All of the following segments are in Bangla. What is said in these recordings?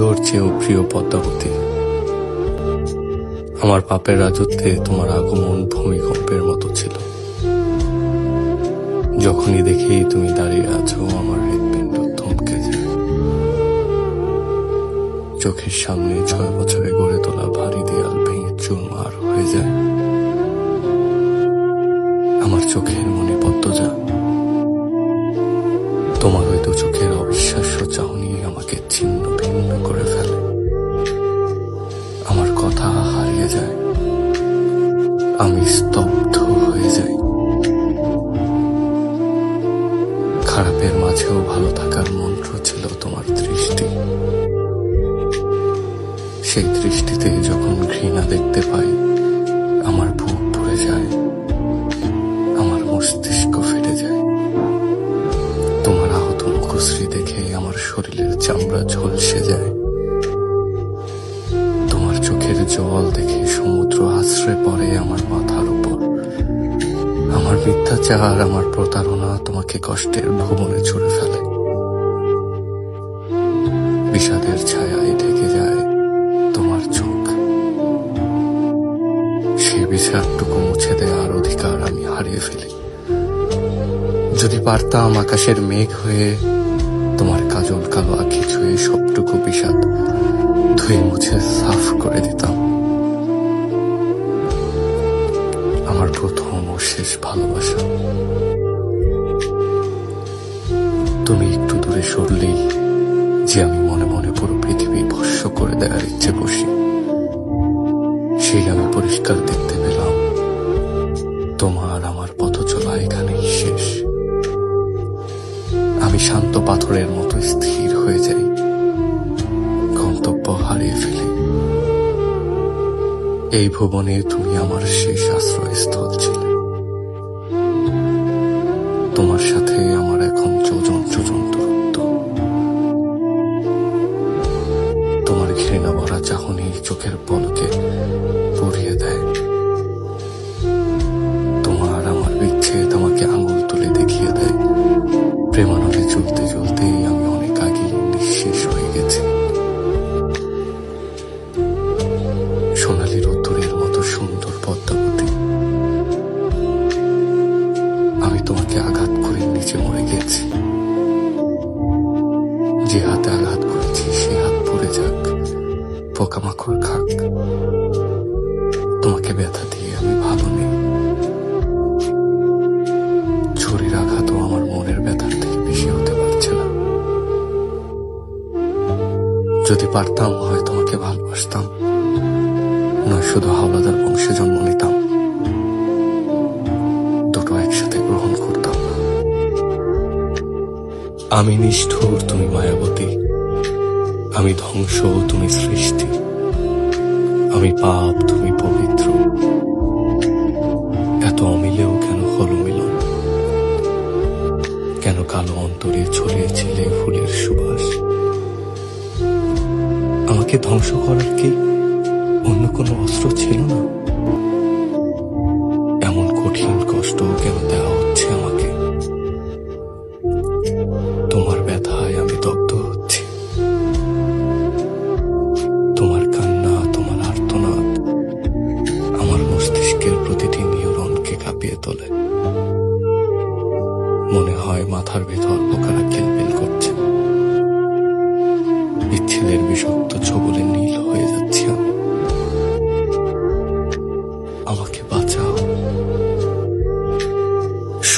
প্রিয়র চেয়েও প্রিয় পদ্মাবতী। আমার পাপের রাজত্বে তোমার আগমন ভূমিকম্পের মতো ছিল। যখনই দেখি তুমি দাঁড়িয়ে আছো, আমার হৃদপিণ্ড থমকে যায়। চোখের সামনে ছয় বছরে গড়ে তোলা ভারী দেয়াল মাঝেও ভালো থাকার মন্ত্র ছিল তোমার দৃষ্টি। সেই দৃষ্টিতে যখন ঘৃণা দেখতে পাই, আমার বুক ভরে যায়, আমার মস্তিষ্ক ফেটে যায়। তোমার আহত মুখশ্রী দেখে আমার শরীরের চামড়া ঝলসে যায়। তোমার চোখের জল দেখে সমুদ্র আশ্রয় পড়ে আমার মাথার উপর। আমার মিথ্যাচার, আমার প্রতারণা তোমাকে কষ্টের ভুবনে ছুড়ে ফেলে। বিষাদের ছায়ায় ঢেকে যায় তোমার চোখ। সেই বিষাদটুকু মুছে দেওয়ার অধিকার আমি হারিয়ে ফেলি। যদি পারতাম আকাশের মেঘ হয়ে তোমার কাজল কালো আঁখি ছুঁয়ে সবটুকু বিষাদ ধুয়ে মুছে সাফ করে দিতাম। আমার প্রথম ও শেষ ভালোবাসা। তুমি একটু দূরে সরলেই যে আমি মনে মনে পুরো পৃথিবী ভস্য করে দেওয়ার ইচ্ছে বসি সেই আমি পরিষ্কার দেখতে পেলাম। তোমার আমার পথ চলা এখানেই শেষ। আমি শান্ত পাথরের মতো স্থির হয়ে যাই। গন্তব্য হারিয়ে ফেলি। এই ভুবনে তুমি আমার শেষ আশ্রয়স্থল ছিলে। তোমার সাথে যে হাতে আঘাত করেছি, সে হাত পড়ে যাক। পোকামাকড় খাক। তোমাকে ব্যথা দিয়ে আমি ভালো নেই ছুরির আঘাতও আমার মনের ব্যথার থেকে বেশি হতে পারছে না। যদি পারতাম, হয় তোমাকে ভালোবাসতাম। নয়, শুধু হাওলাদার বংশে জন্ম নিতাম। আমি নিষ্ঠুর, তুমি মায়াবতী। আমি ধ্বংস, তুমি সৃষ্টি। আমি পাপ, তুমি পবিত্র। এত অমিলেও কেন হলো মিলন? কেন কালো অন্তরে ছড়িয়েছিলে ফুলের সুবাস? আমাকে ধ্বংস করার কি অন্য কোনো অস্ত্র ছিল না?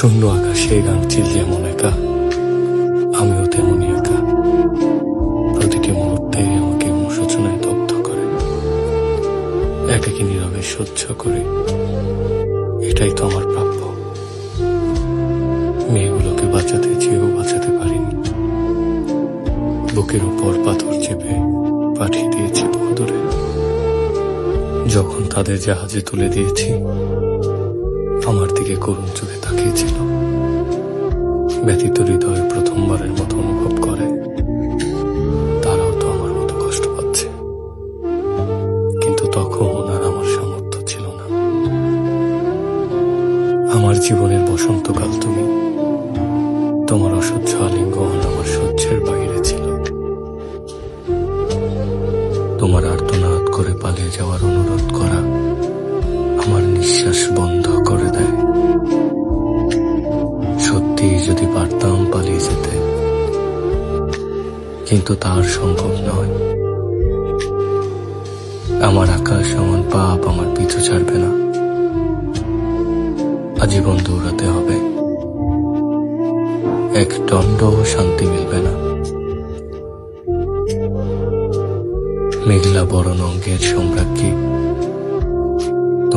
শূন্য আকাশে গানচিল যেমন একা, আমিও তেমনই একা। প্রতিটি মুহূর্তে আমাকে অনুশোচনায় দগ্ধ করে। একাকি নীরবে সহ্য করে। এটাই তো আমার প্রাপ্য। মেয়েগুলোকে বাঁচাতে চেয়েও বাঁচাতে পারিনি। বুকের উপর পাথর চেপে পাঠিয়ে দিয়েছি বহুদূরে। যখন তাদের জাহাজে তুলে দিয়েছি দিকে করুণ চোখে তাকিয়েছিল। ব্যতীত হৃদয় প্রথমবারের মতো অনুভব করে। তারাও তো আমার মতো কষ্ট পাচ্ছে। কিন্তু তখন আর আমার সামর্থ্য ছিল না। আমার জীবনের বসন্তকাল তুমি। তোমার অসহ্য আলিঙ্গন আমার সহ্যের বাইরে ছিল। তোমার আর্তনাদ করে পালিয়ে যাওয়ার অনুরোধ করা আমার নিঃশ্বাস বন্ধ করে দেয়। সত্যি যদি পারতাম পালিয়ে যেতে, কিন্তু তার সম্ভব নয়। আমার আকাশ, আমার পাপ, আমার পিছু ছাড়বে না। আজীবন দৌড়াতে হবে। এক দণ্ড শান্তি মিলবে না। মেঘলা বরণ অঙ্গের সম্রাজ্ঞী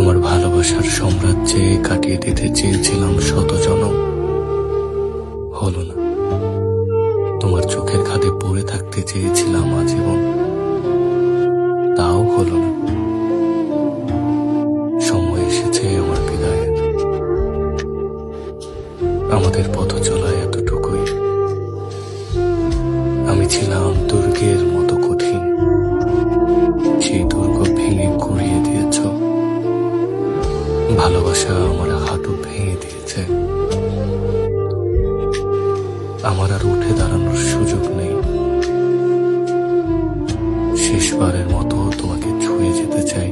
তোমার ভালোবাসার সাম্রাজ্যে কাটিয়ে দিতে চেয়েছিলাম শত জনম হলো না। তোমার চোখের খাদে পড়ে থাকতে চেয়েছিলাম আজীবন। তাও হলো না। সময় এসেছে আমার বিদায়ের। আমাদের পথ চলায় এতটুকুই। আমি ছিলাম ভালোবাসা আমার হাঁটু ভেঙে দিয়েছে। আমার আর উঠে দাঁড়ানোর সুযোগ নেই। শেষবারের মতো তোমাকে ছুঁয়ে যেতে চাই।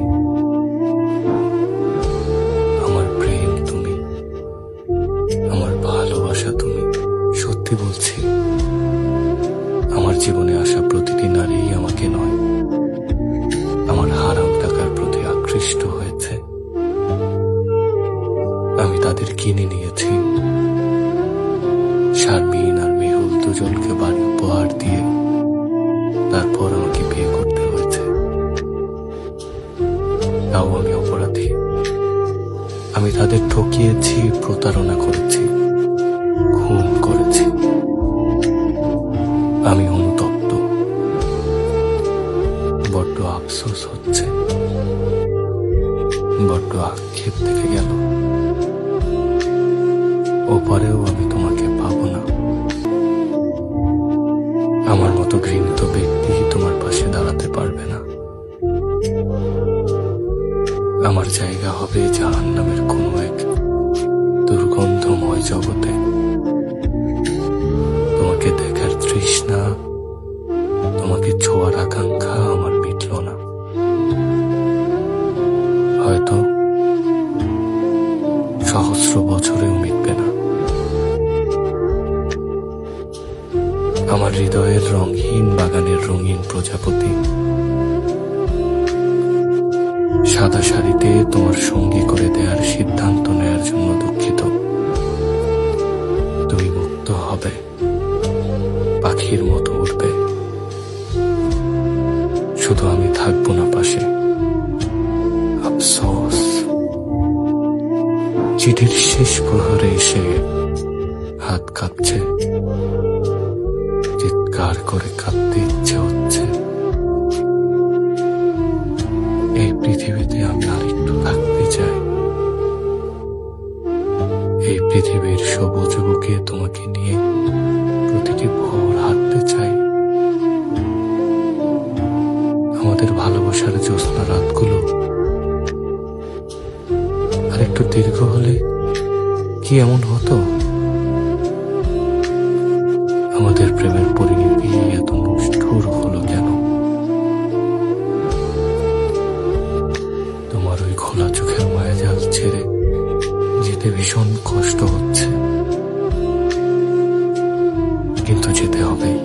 আমার প্রেম তুমি, আমার ভালোবাসা তুমি, সত্যি বলছি। আমার জীবনে আসা প্রতিটি নারী আমাকে নয়, আমার হারাম টাকার প্রতি আকৃষ্ট হয়েছে। তাদের কিনে নিয়েছি। শারমিন আর মেহুল দুজনকে বাড়ি উপহার দিয়ে তারপর আমাকে বিয়ে করতে হয়েছে। তাও আমি অপরাধী। আমি তাদের ঠকিয়েছি, প্রতারণা করেছি, খুন করেছি। আমি অনুতপ্ত। বড্ড আফসোস হচ্ছে। বড্ড আক্ষেপ থেকে গেল। ওপারেও আমি তোমাকে পাবো না। আমার মতো ঘৃণিত ব্যক্তি তোমার পাশে দাঁড়াতে পারবে না। আমার জায়গা হবে জাহান নামের কোনো এক দুর্গন্ধময় জগতে। সাদা শাড়িতে তোমার সঙ্গী করে দেওয়ার সিদ্ধান্ত নেয়ার জন্য দুঃখিত। তুমি মুক্ত হবে। পাখির মতো উঠবে শুধু আমি থাকব না পাশে। আফসোস। চিঠির শেষ প্রহরে এসে হাত কাঁপছে। চিৎকার করে কাঁদতে এই পৃথিবীতে আমি আরেকটু থাকতে চাই। এই পৃথিবীর সবুজ বুকে তোমাকে নিয়ে প্রতিটি ভোর হাঁটতে চাই। আমাদের ভালোবাসার জ্যোৎস্না রাতগুলো আর একটু দীর্ঘ হলে কি এমন হতো? আমাদের প্রেমের যেতে ভীষণ কষ্ট হচ্ছে। কিন্তু যেতে হবেই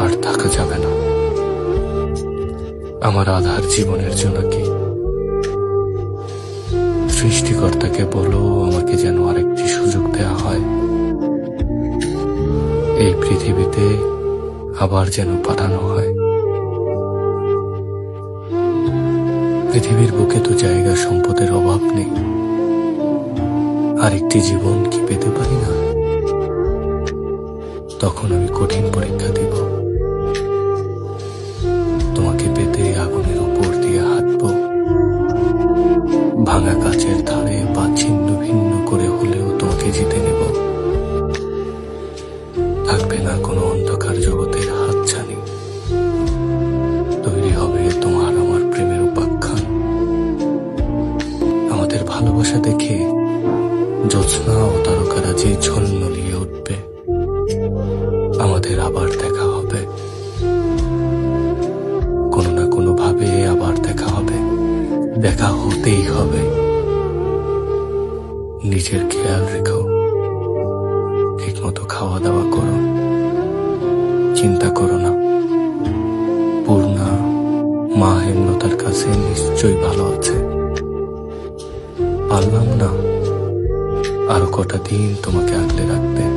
আর থাকা যাবে না। আমার আধার জীবনের জন্য কি? সৃষ্টিকর্তাকে বলো, আমাকে যেন আরেকটি সুযোগ দেওয়া হয়। এই পৃথিবীতে আবার যেন পাঠানো হয়। পৃথিবীর বুকে তো জায়গা সম্পদের অভাব নেই। আরেকটি জীবন কি পেতে পারি না? তখন আমি কঠিন পরীক্ষা দিব। তোমাকে পেতে আগুনের উপর দিয়ে হাঁটব। ভাঙা কাচের ধারে ভালোবাসা দেখে জ্যোৎস্না ও তারকারা যে ঝলমলিয়ে উঠবে, আমাদের আবার দেখা হবে। কোনো না কোনো ভাবে আবার দেখা হতেই হবে। নিজের খেয়াল রেখো। ঠিক মতো খাওয়া দাওয়া করো। চিন্তা করো না। পূর্ণা মা হেমলতার কাছে নিশ্চয়ই ভালো আছে। পারলাম না। আরও কটা দিন তোমাকে আগলে রাখতে।